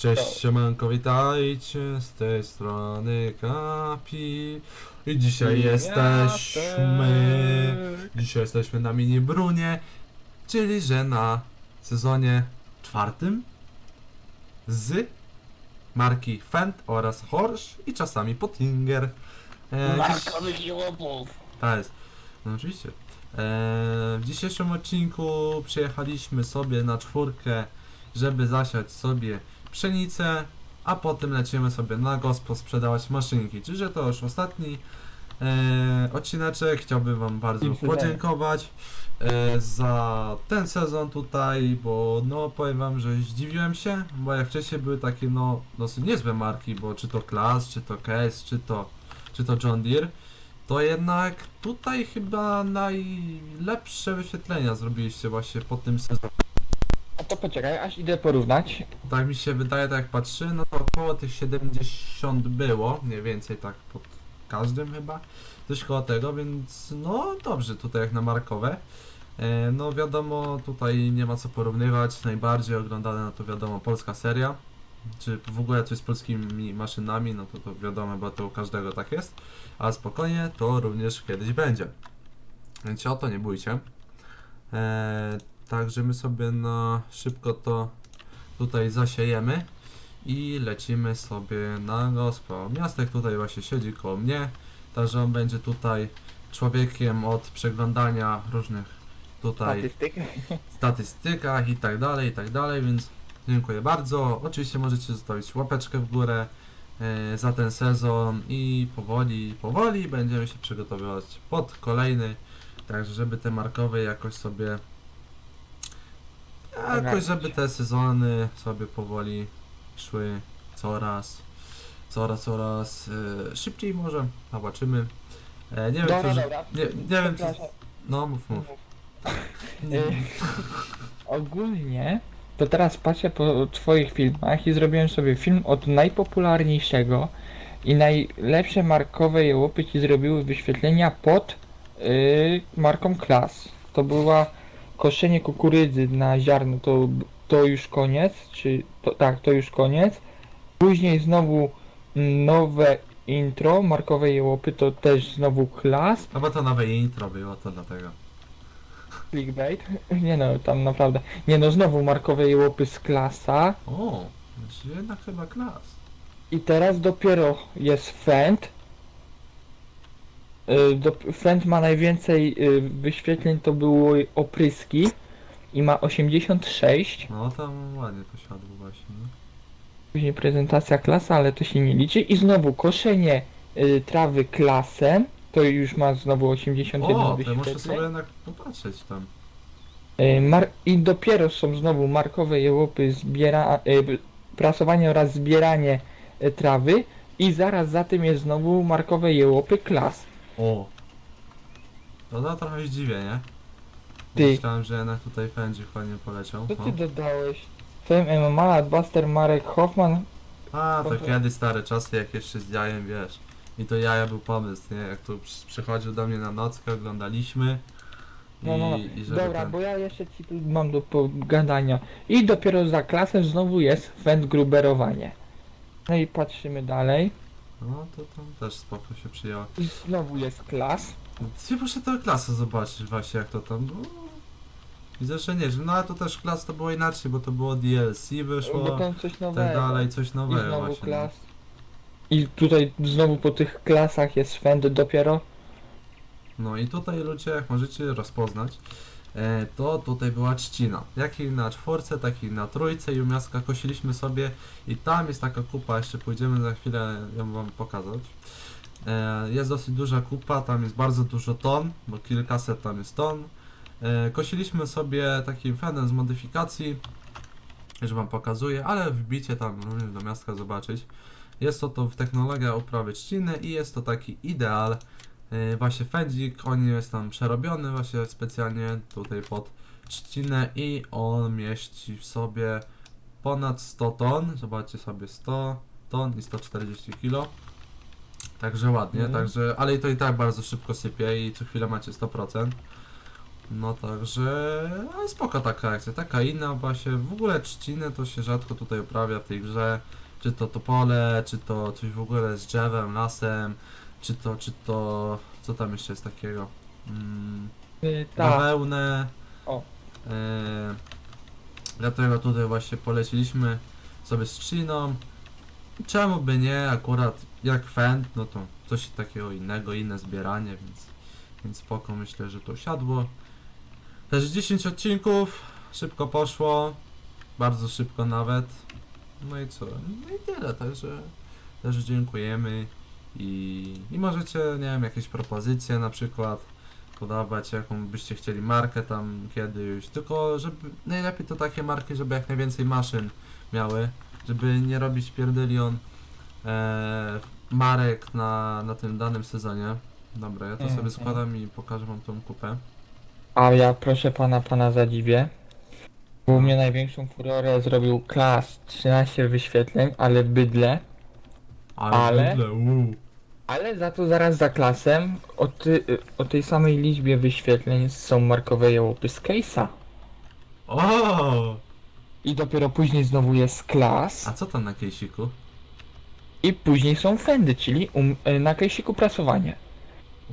Cześć, siemanko, witajcie, z tej strony Kapi i dzisiaj jesteśmy, dzisiaj jesteśmy na mini Brunie, czyli że na sezonie czwartym z marki Fendt oraz Horsch i czasami Pottinger. E, Markowych jełopów. tak jest. No oczywiście. Eee, w dzisiejszym odcinku przyjechaliśmy sobie na czwórkę, żeby zasiać sobie pszenicę, a potem lecimy sobie na gospo sprzedawać maszynki. Czyli, że to już ostatni eee, odcineczek. Chciałbym Wam bardzo podziękować e, za ten sezon tutaj, bo no powiem Wam, że zdziwiłem się, bo jak wcześniej były takie no dosyć niezłe marki, bo czy to Class, czy to Case, czy to, czy to John Deere, to jednak tutaj chyba najlepsze wyświetlenia zrobiliście właśnie po tym sezonie. A to poczekaj, aż idę porównać. Tak mi się wydaje, tak jak patrzy, no to około tych 70 było, mniej więcej tak pod każdym chyba, coś koło tego, więc no dobrze tutaj jak na markowe. E, no wiadomo, tutaj nie ma co porównywać, najbardziej oglądana no to wiadomo polska seria, czy w ogóle coś z polskimi maszynami, no to to wiadomo, bo to u każdego tak jest, ale spokojnie, to również kiedyś będzie. Więc o to nie bójcie. E, także my sobie na szybko to tutaj zasiejemy i lecimy sobie na gospo. Miastek tutaj właśnie siedzi koło mnie, także on będzie tutaj człowiekiem od przeglądania różnych tutaj Statystyk. statystykach i tak dalej, i tak dalej, więc dziękuję bardzo. Oczywiście możecie zostawić łapeczkę w górę e, za ten sezon i powoli, powoli będziemy się przygotowywać pod kolejny, także żeby te markowe jakoś sobie jakoś żeby te sezony sobie powoli szły coraz coraz, coraz e, szybciej może, zobaczymy. E, nie wiem, Dobra, czy, dobra. nie, nie wiem, czy, Przepraszam. no mów, mów. Y, Ogólnie to teraz patrzę po twoich filmach i zrobiłem sobie film od najpopularniejszego i najlepsze markowe jełopy ci zrobiły wyświetlenia pod y, marką Klas. To była koszenie kukurydzy na ziarno, to, to już koniec, czy to, tak, to już koniec. Później znowu nowe intro, markowe jełopy, to też znowu Klas. No bo to nowe intro było, to dlatego. Clickbait? Nie no, tam naprawdę. Nie no, znowu markowe jełopy z klasa. O, znaczy jednak chyba klas. I teraz dopiero jest Fend. Y, Do, Fend ma najwięcej y, wyświetleń, to były opryski. I ma 86. No tam ładnie to siadło właśnie. Później prezentacja klasa, ale to się nie liczy. I znowu koszenie y, trawy klasem. To już ma znowu 81 O, to wyświetleń. muszę sobie jednak popatrzeć tam. Y, Mar- I dopiero są znowu markowe jełopy, zbiera, y, prasowanie oraz zbieranie y, trawy i zaraz za tym jest znowu markowe jełopy klas. O. To no trochę się dziwię, nie? Ty. Myślałem, że jednak tutaj pędzi ładnie poleciał. Co ty No. dodałeś? Fem MMA, Buster, Marek Hoffman. A, to Dobra. kiedy stare czasy, jak jeszcze z jajem, wiesz. I to jaja był pomysł, nie? Jak tu przy- przychodził do mnie na nockę, oglądaliśmy. I, No, no, no. i żeby Dobra, ten... bo ja jeszcze ci tu mam do pogadania. I dopiero za klasem znowu jest Fend gruberowanie. No i patrzymy dalej. No, to tam też spoko się przyjęło. I znowu jest klas. Gdzie muszę tę klasę zobaczyć właśnie jak to tam było. Widzę, że nie, że no ale to też klas to było inaczej, bo to było DLC wyszło, Bo tam coś tak nowego. dalej, coś I nowego znowu właśnie. no. klas. I tutaj znowu po tych klasach jest Fend dopiero. No i tutaj ludzie, jak możecie rozpoznać, to tutaj była trzcina. Jak i na czwórce, tak i na trójce miastka kosiliśmy sobie i tam jest taka kupa, jeszcze pójdziemy za chwilę ją wam pokazać. E, jest dosyć duża kupa, tam jest bardzo dużo ton, bo kilkaset tam jest ton. E, kosiliśmy sobie takim fenem z modyfikacji, że wam pokazuję, ale wbicie tam również do miastka zobaczyć. Jest to to technologia uprawy trzciny i jest to taki ideal właśnie fędzik, on jest tam przerobiony właśnie specjalnie tutaj pod trzcinę i on mieści w sobie ponad 100 ton, zobaczcie sobie 100 ton i 140 kg. Także ładnie, Mhm. także, ale i to i tak bardzo szybko sypie i co chwilę macie 100%. No także, ale spoko taka akcja, taka inna właśnie, w ogóle trzciny to się rzadko tutaj uprawia w tej grze, czy to topole, czy to coś w ogóle z drzewem, lasem, czy to, czy to, co tam jeszcze jest takiego, mm, Y, tak. bawełnę, O. e, dlatego tutaj właśnie poleciliśmy sobie z trzciną, czemu by nie, akurat jak fend, no to coś takiego innego, inne zbieranie, więc, więc spoko, myślę, że to siadło. Też 10 odcinków, szybko poszło, bardzo szybko nawet. No i co? No i tyle, także też dziękujemy i, i możecie, nie wiem, jakieś propozycje na przykład podawać, jaką byście chcieli markę tam kiedyś, tylko żeby, najlepiej to takie marki, żeby jak najwięcej maszyn miały, żeby nie robić pierdelion e, marek na, na tym danym sezonie. Dobra, ja to Mhm. sobie składam i pokażę wam tą kupę. A ja proszę pana, pana zadziwię. Bo u mnie największą furorę zrobił klas 13 wyświetleń, ale bydle. Ale? uuu. Ale za to zaraz za klasem o, ty, o tej samej liczbie wyświetleń są markowe jełopy z case'a. O! I dopiero później znowu jest klas. A co tam na kejsiku? I później są fendy, czyli um, na case'iku prasowanie.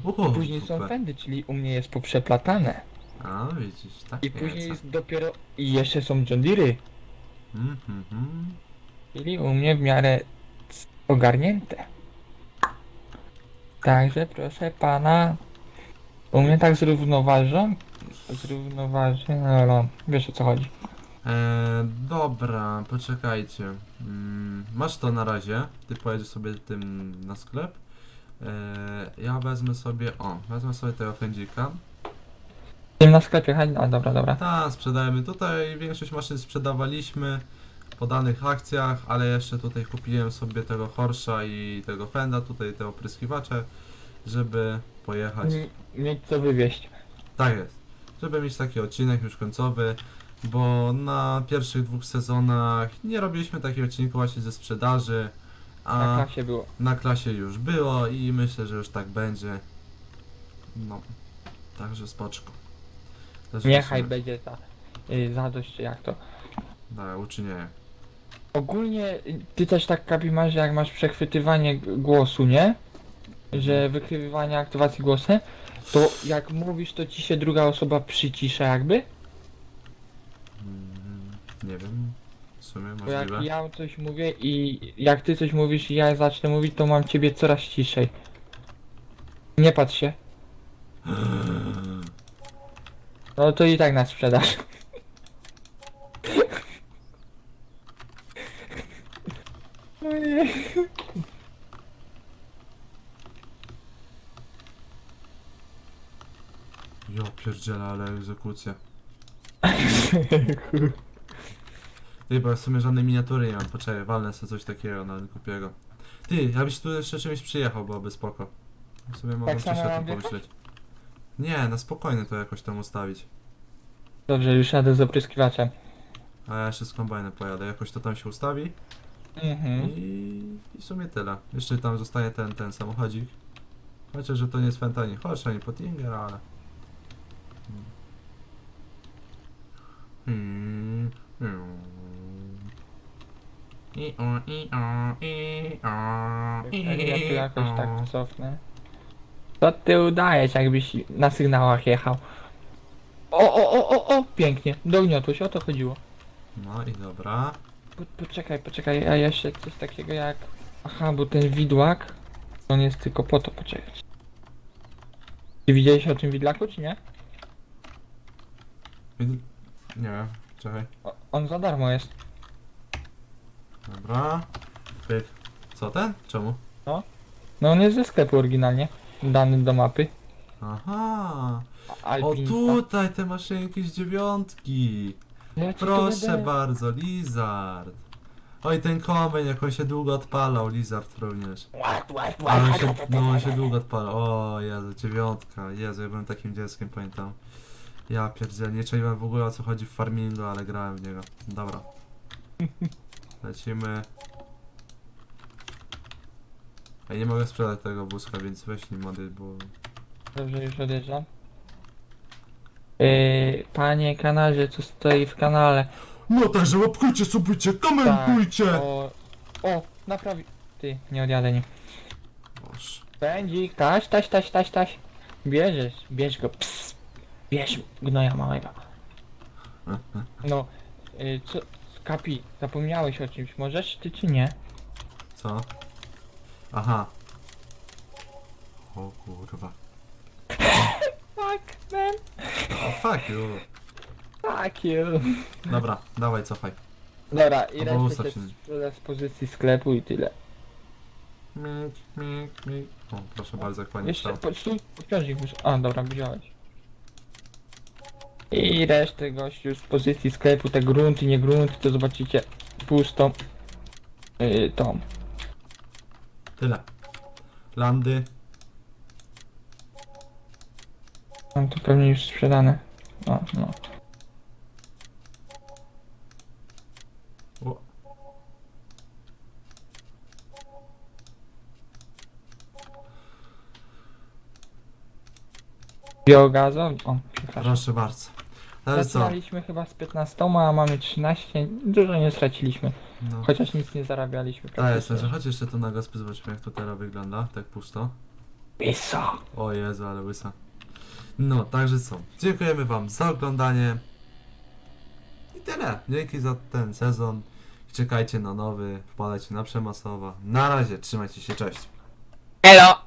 Uuu, Później są super. fendy, czyli u mnie jest poprzeplatane. A, widzisz, tak I później jest dopiero... I jeszcze są John Deere, Mm, mm, mm. czyli u mnie w miarę ogarnięte. Także proszę pana, u mnie tak zrównoważą, zrównoważy, no, no, wiesz o co chodzi. E, dobra, poczekajcie. Mm, masz to na razie. Ty pojedziesz sobie tym na sklep. E, ja wezmę sobie. O, wezmę sobie tego fędzika. Tym na sklepie, chodź, a dobra, dobra. Tak, sprzedajemy. Tutaj większość maszyn sprzedawaliśmy po danych akcjach, ale jeszcze tutaj kupiłem sobie tego Horsza i tego Fenda, tutaj te opryskiwacze, żeby pojechać. Mieć co wywieźć. Tak jest. Żeby mieć taki odcinek już końcowy, bo na pierwszych dwóch sezonach nie robiliśmy takich odcinków właśnie ze sprzedaży, a Na klasie było. na klasie już było i myślę, że już tak będzie. No, także spoczko. Także Niechaj musimy- będzie ta y, zadość, jak to. Tak, uczynię. Ogólnie y, ty też tak kapi masz, że jak masz przechwytywanie głosu, nie? Że wykrywanie aktywacji głosu, to jak mówisz, to ci się druga osoba przycisza jakby? Mm, nie wiem, w sumie Bo jak możliwe. ja coś mówię i jak ty coś mówisz i ja zacznę mówić, to mam ciebie coraz ciszej. Nie patrz się. No to i tak nas sprzedasz. Nie. Jo, pierdziela, ale egzekucja. Ty, bo ja w sumie żadnej miniatury nie mam, poczekaj, walnę sobie coś takiego na głupiego. Ty, ja byś tu jeszcze czymś przyjechał, byłoby spoko. W sumie mogę samo coś o mam tym wjechać? pomyśleć. Nie, na spokojnie to jakoś tam ustawić. Dobrze, już jadę z opryskiwaczem. A ja jeszcze z kombajnem pojadę, jakoś to tam się ustawi Mhm. i, i w sumie tyle. Jeszcze tam zostanie ten, ten samochodzik. Chociaż, że to nie jest Fentani Horse, ani Pottinger, ale... Hmm. Hmm. I o, i o, i o, i Ja tu jakoś o. tak cofnę. Co ty udajesz, jakbyś na sygnałach jechał? O, o, o, o, o, pięknie. Dogniotłeś, o to chodziło. No i dobra. Po, poczekaj, poczekaj, a jeszcze coś takiego jak... Aha, bo ten widłak, on jest tylko po to, poczekaj. Ty widziałeś o tym widlaku, czy nie? Nie wiem, czekaj. O, on za darmo jest. Dobra. Pyk. Co ten? Czemu? No on jest ze sklepu oryginalnie, dany do mapy. Aha. O Alpinista. tutaj te maszynki z dziewiątki. Ja ci Proszę będę- bardzo, Lizard. Oj, ten kombajn, jak on się długo odpalał, Lizard również. Ale on się, no on się długo odpalał. O Jezu, dziewiątka. Jezu, ja byłem takim dzieckiem, pamiętam. Ja pierdzielę, nie czaiłem w ogóle o co chodzi w farmingu, ale grałem w niego. Dobra. Lecimy. Ja nie mogę sprzedać tego wózka, więc weź nim mody, bo... Dobrze, już odjeżdżam. Yy, panie kanarze, co stoi w kanale. No także łapkujcie, subujcie, komentujcie! O, o, naprawi... Ty, nie odjadę nim. Boże. Pędzik, taś, taś, taś, taś, taś. Bierzesz, bierz go, ps. Bierz gnoja małego. No, y, co, Kapi, zapomniałeś o czymś, możesz ty czy nie? Co? Aha. O kurwa. Tak, man. O fuck you. Fuck you. Dobra, dawaj, cofaj. Dobra, i Albo resztę ustaw się się. sprzeda z pozycji sklepu i tyle. Mik, mik, mik. O, proszę bardzo, jak pani Jeszcze, po, stój, książek muszę... A, dobra, wziąłeś. I resztę gościu z pozycji sklepu, te grunty, nie grunty, to zobaczycie pustą yy, tą. Tyle. Landy. Mam to pewnie już sprzedane. No, no. O. Biogazą? O, przepraszam. Proszę bardzo. Ale co? Zaczynaliśmy chyba z 15, a mamy 13. Dużo nie straciliśmy. No. Chociaż nic nie zarabialiśmy. A jest, że chodź jeszcze tu na gospy, zobaczmy jak to teraz wygląda, tak pusto. Pisa. O Jezu, ale łysa. No, także co. Dziękujemy wam za oglądanie. I tyle. Dzięki za ten sezon. Czekajcie na nowy, wpadajcie na Przemasowa. Na razie, trzymajcie się, cześć. Elo!